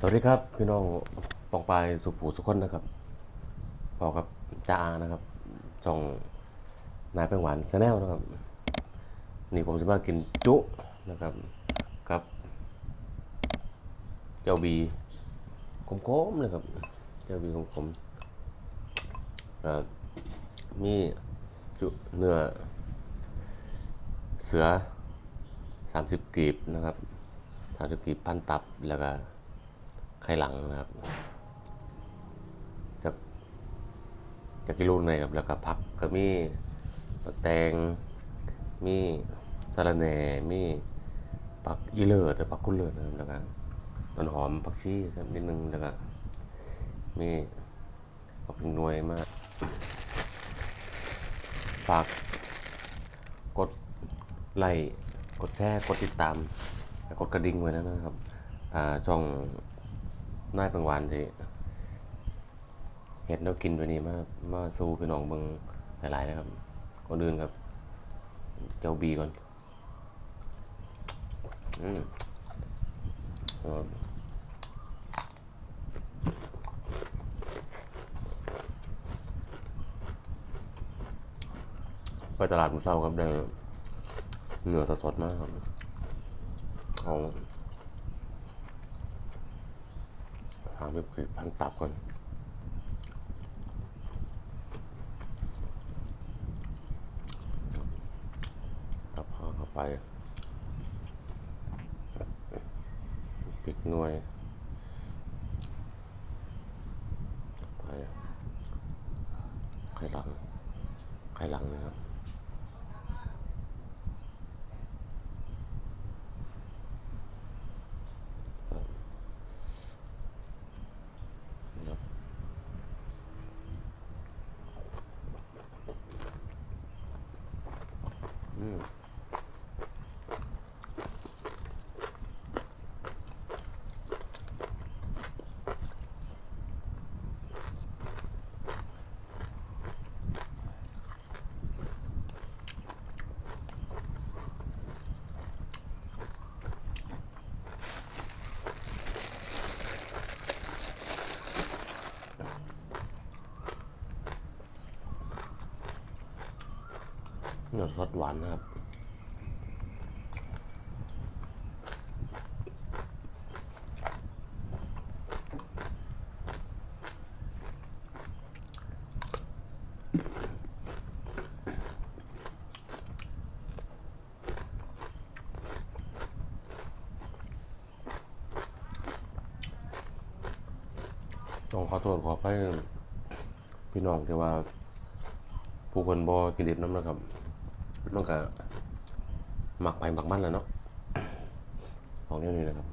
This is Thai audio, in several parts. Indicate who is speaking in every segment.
Speaker 1: สวัสดีครับ พี่น้องปองปลายสุผูสุคนนะครับพอกับจ้าอานะครับช่องนายแป้งหวานแนแนลนะครับ นี่ผมจะมากินจุนะครับกับ เจ้าบีคมๆเลยครับ เจ้าบีคมๆมีจุเนื้อเสือ 30กรีบนะครับ 30กรีบพันตับแล้วก็ ไข่หลังนะครับจะจะกิโลนอยครับแล้วก็ผักก็มีผักแตงมีสะระแหน่มีผักอีเลิศหรือผักกุเลิศนะครับแล้วก็ต้นหอมผักชีครับนิดนึงแล้วก็มีผักพิงนวยมากฝากกดไลค์กดแชร์กดติดตามกดกระดิ่งไว้นะนะครับช่อง นายเป็นวานที่เห็ดแล้วกินตัวนี้มา มาสู้พี่น้องเบิงหลายๆนะครับก่อนอื่นครับ เจ้าบีก่อน อืมอไปตลาดมุเช้าครับได้เหนือสดๆมากครับเอา หาเว็บพันตับก่อน ตับพอเข้าไปกหน่วยไปไข่หลังไข่หลังนะครับ ครับ อื เนื้อสดหวานนะครับต้องขอโทษขอไปพี่น้องที่ว่า ผู้คนบอกินดิบน้ำนะครับ มันก็หมักไปหมักมันแล้วเนาะของเนี้ยนี้นะครับ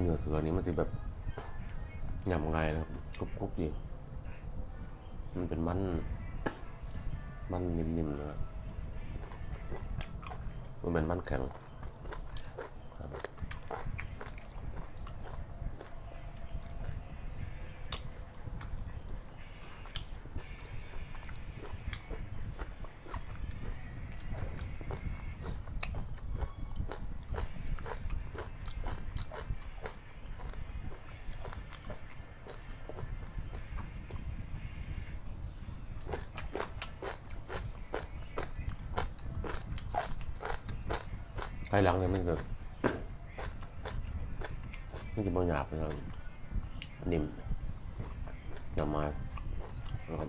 Speaker 1: เนื้อเสือนี้มันจะแบบยำไงายนะครับกรุบๆดีมันเป็นมัน มันนิ่มๆนะครับมันเป็นมันแข็ง ภายหลังเนี่ยมันแบบมันจะบางหยาบนะครับนิ่มยำมานะครับ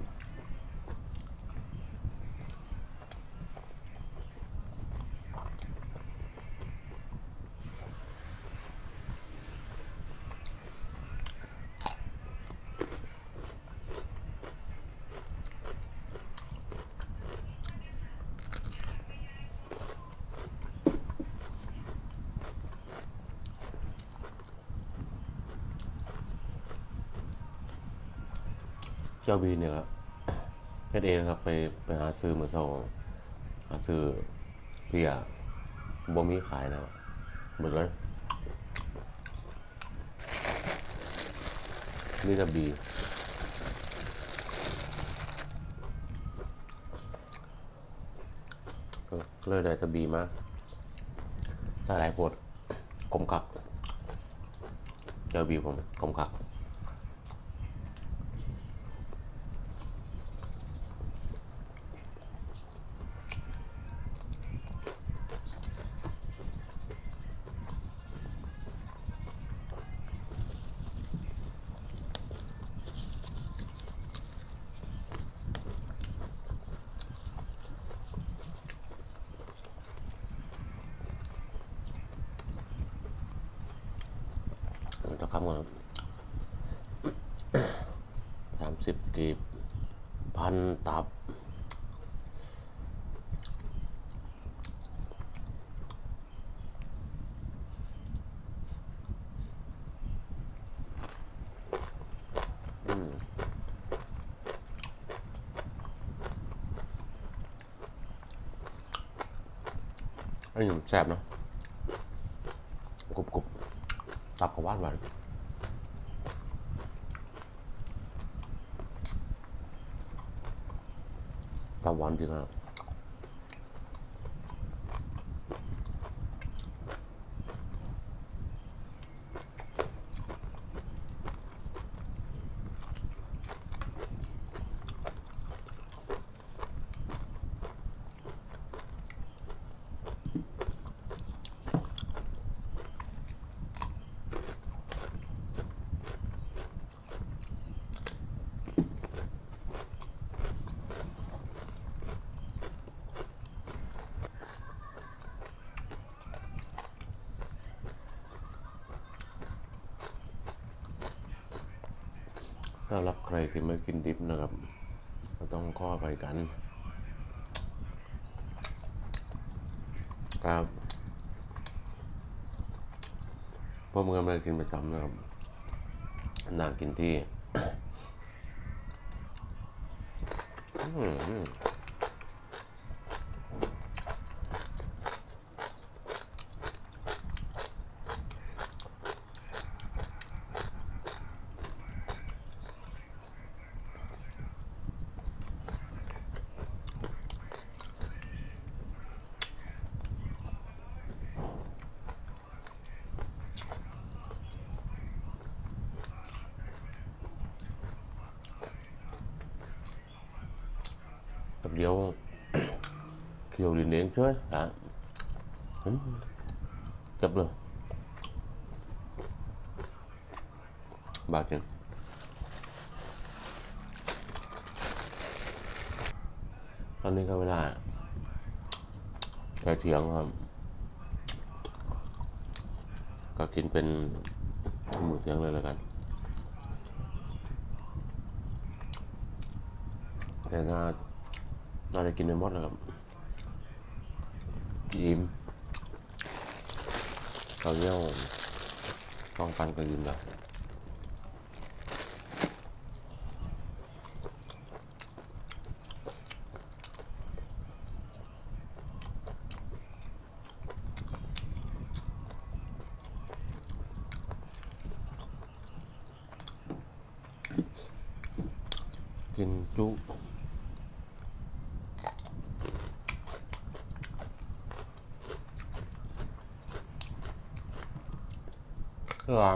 Speaker 1: จ้าบีเนี่ยครับเฮ็ดเองครับไปไปหาซื้อมือเช้าหาซื้อเบียร์บ่มีขายนะครับหมดเลยมีแต่บีเลยได้ต่บีมาถ้าหลายปวดกลมคักเจอบีผมกลมคัก จะคำก่อนส ดิบกีบพันตับอืมอันนี้แซ่บเนาะกรุบกรุบตับกับหวานหวาน ตับห ถ้ารับใครที่ไม่กินดิบนะครับ ก็ต้องข้อไปกัน ครับพราะมึงไม่ได้กินประจำนะครับ นานกินที่ อืม แป๊บเดียวเคี่ยวดินเองเฉยฮะอืมจับเลยบาดจริงตอนนี้ก็เวลาใกล้เที่ยงครับ ก็กินเป็นหมูเที่ยงเลยแล้วกันแต่น่า น่าจะกินไม่หมดแล้วครับยิ้มเราเยี่ยวต้องฟันก็ยิ้มแล้วกินจุ ก็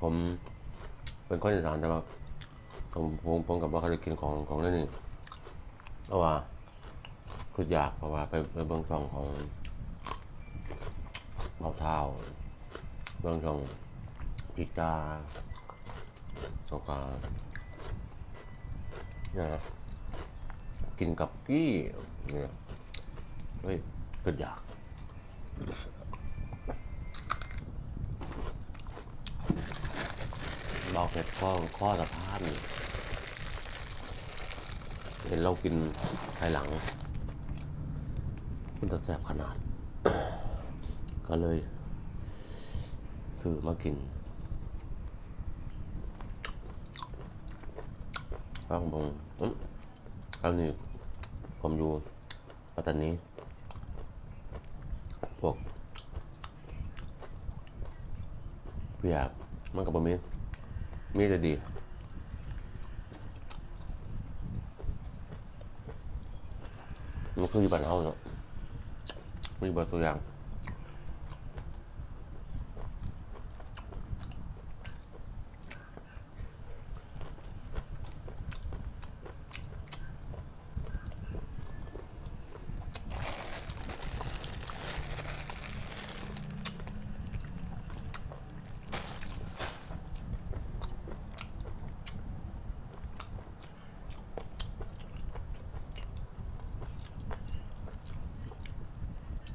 Speaker 1: ผมเป็นคนอีสานแต่ว่าผมผมผมกับว่าเขาจะกินของของนี่นี่เพราะว่าคืออยากเพราะว่าไปไปเบื้องช่องของเบาเท้าเบื้องช่องพิกาแล้วก็เนี่ยนะกินกับกี้เนี่ยเฮ้ยก็อยาก เราเป็ดข้อข้อสะพานนี่เห็นเรากินภายหลัง มันจะแสบขนาด ก็เลยซื้อมากินฟังบงอืมคราวนี้ผมอยู่ปัตตานีพวกเพียกมันกับบมี มีแต่ดีมันคืออยู่บ้านเฮาเนาะมีเบอร์ตัวอย่าง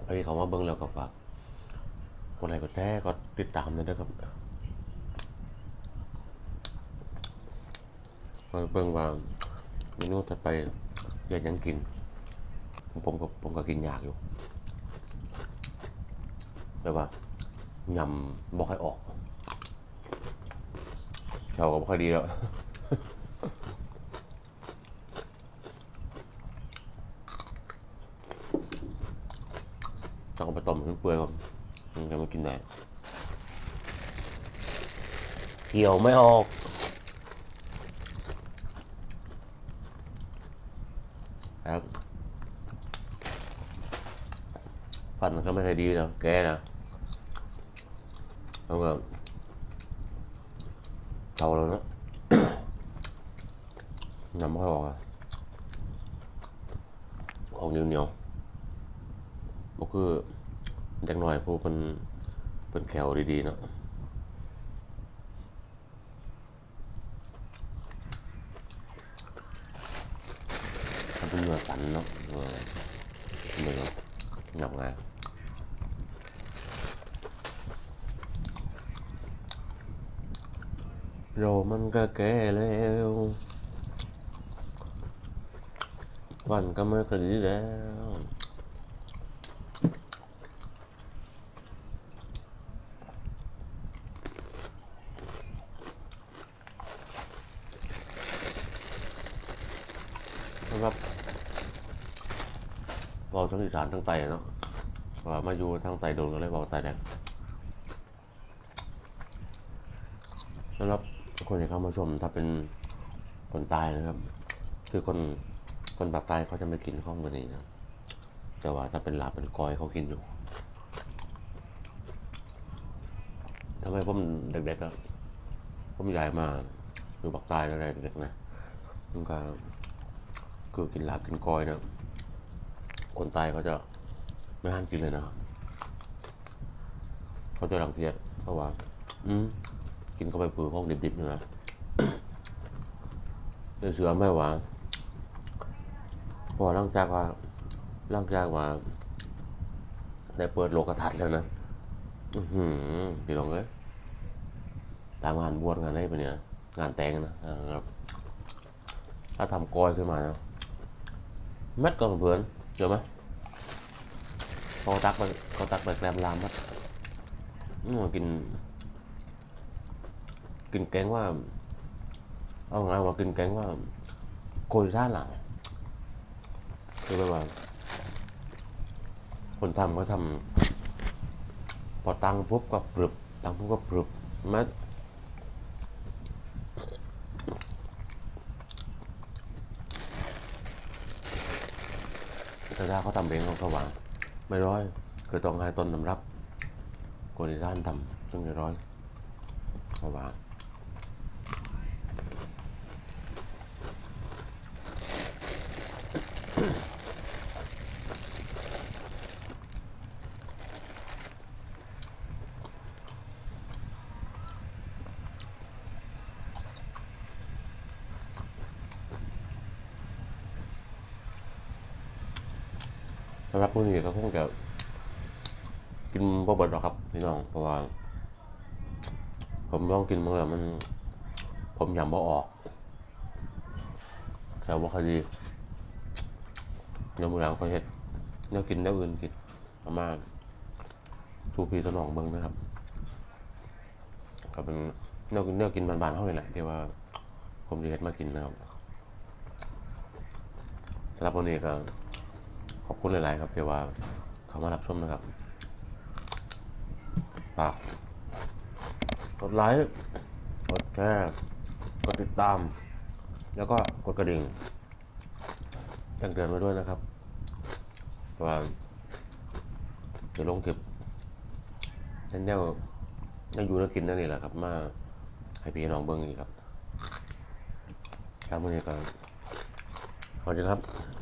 Speaker 1: เฮ้ยเขามาเบิ้งแล้วก็ฝากกดไลค์กดแชร์กดติดตามด้วยนะครับมาเบิ้งว่าเมนูถัดไปอยากยังกิน ผมก็ผมก็กินยากอยู่แต่ว่ายำบอกให้ออกเขาก็ค่อยดีแล้ว ต้องเอาไปต้มให้มันเปื่อยก่อน นเกี่ยวไม่ออกครับฟันมันก็ไม่ค่อยดีแล้วแกนะแล้วก็เตาแล้วนะยำไม่ค่อยออกอะของเหนียวเหนียวๆก็คือเด็กหน่อยผู้เป็น เป็นแขวดีๆเนาะถ้าเป็นเนื้อสันเนาะเออเนื้อหยับง่ายโรมันก็แก่แล้ววันก็ไม่คดีแล้ว สำหรับบอก ทั้งอีสานทั้งไตเนาะว่ามาอยู่ทางไตโดนก็เลยบอกไตแดงสำหรับคนที่เข้ามาชมถ้าเป็นคนตายนะครับ คือคนคนปากใต้เขาจะไม่กินข้องแบบนี้นะแต่ว่าถ้าเป็นลาบเป็นกอยเขากินอยู่ทำไมผมเด็กๆก็ผมใหญ่มาอยู่ปากใต้อะไรเด็กๆนะมันก็คือกินลาบกินกอยเนี่ย คนตายเขาจะไม่ห้ามกินเลยนะครับเขาจะรังเกียจเพราะว่า อืมกินเข้าไปปือของดิบๆนี่นะเดือเสือไม่หวานพอหลังจากว่าหลังจากว่าได้เปิดโลกทัศน์แล้วนะอือหือพี่ลองเลยตามงานบวชงานอะไรไปเนี่ย งานแต่งนะครับ ถ้าทำกอยขึ้นมานะเม็ดก็เพื่อน เจอไหมเขาตักไปเขาตักไปแกลมลามัดอืมกินกินแกงว่าเอาไงว่ากินแกงว่าโกยท่าหลังคือแบบว่าคนทำก็ทำพอตังปุ๊บก็ปรึบตังปุ๊บก็ปรึบแม้ แต่ถ้าเขาทำเองเขาก็วาง ไม่ร้อยคือต้องให้ต้นนำรับคนในร้านทำซึ่งไม่ร้อยเขาวางำหรับผู้นี้ก็คงจะกินบ่เบิดหรอกครับพี่น้องเพราะว่าผมลองกินมาแล้วมัน ผมยำบ่ออกแถวบ่คดีเดี๋ยวมือหลังก็เฮ็ดเนื้อกินเนื้ออื่นกินประมาณทูพีสนองเบิ้งนะครับก็เป็นเนื้อกินเนื้อกินบานๆเท่านี้แหละที่ว่าผมจะเฮ็ดมากินนะครับรับวันนี้ก็ ขอบคุณหลาย ๆ ครับที่ว่าเขามารับชมนะครับฝากกดไลค์กดแชร์กดติดตาม แล้วก็กดกระดิ่งแจ้งเตือนไว้ด้วยนะครับว่าจะลงคลิปแนวๆยังอยู่แล้วกินนั่นนี่แหละครับ มาให้พี่น้องเบิ้งอีกครับครับวันนี้ก็สวัสดีครับ